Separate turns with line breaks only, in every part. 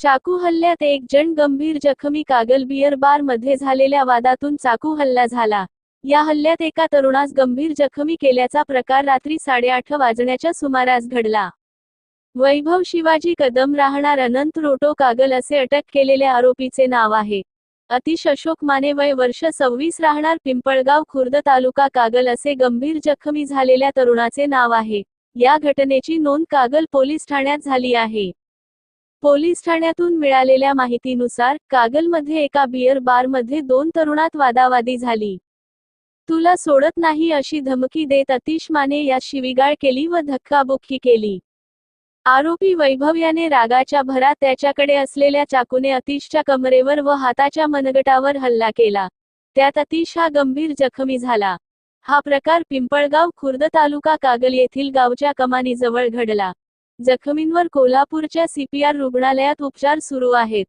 चाकू हल्ल्यात एक जण गंभीर जखमी कागल बियर बारमध्ये झालेल्या वादातून चाकू हल्ला झाला. या हल्ल्यात एका तरुणास गंभीर जखमी केल्याचा प्रकार रात्री साडेआठ वाजण्याच्या सुमारास घडला. वैभव शिवाजी कदम राहणार अनंत रोटो कागल असे अटक केलेल्या आरोपीचे नाव आहे. अतिश अशोक माने वय वर्ष सव्वीस राहणार पिंपळगाव खुर्द तालुका कागल असे गंभीर जखमी झालेल्या तरुणाचे नाव आहे. या घटनेची नोंद कागल पोलीस ठाण्यात झाली आहे. पोलीस ठाण्यातून मिळालेल्या माहितीनुसार कागलमध्ये एका बियर बारमध्ये दोन तरुणात वादावादी झाली. तुला सोडत नाही अशी धमकी देत अतिश माने या शिवीगाळ केली व धक्काबुक्की केली. आरोपी वैभव याने रागाच्या भरात त्याच्याकडे असलेल्या चाकूने अतिशच्या कमरेवर व हाताच्या मनगटावर हल्ला केला. त्यात अतिश हा गंभीर जखमी झाला. हा प्रकार पिंपळगाव खुर्द तालुका कागल येथील गावच्या कमानीजवळ घडला. जखमींवर कोल्हापूरच्या सीपीआर रुग्णालयात उपचार सुरू आहेत.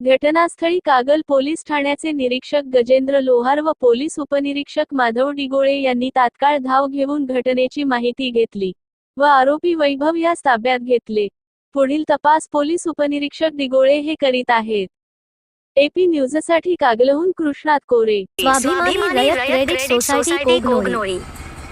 घटनास्थळी कागल पोलीस ठाण्याचे निरीक्षक गजेंद्र लोहार व पोलीस उपनिरीक्षक माधव डिगोळे यांनी तात्काळ धाव घेऊन घटनेची माहिती घेतली व आरोपी वैभव यास ताब्यात घेतले. पुढील तपास पोलीस उपनिरीक्षक डिगोळे हे करीत आहेत. एपी न्यूजसाठी कागलहून कृष्णात कोरे.
स्वाभिमानी रयत क्रेडिट सोसायटी कोगनोळी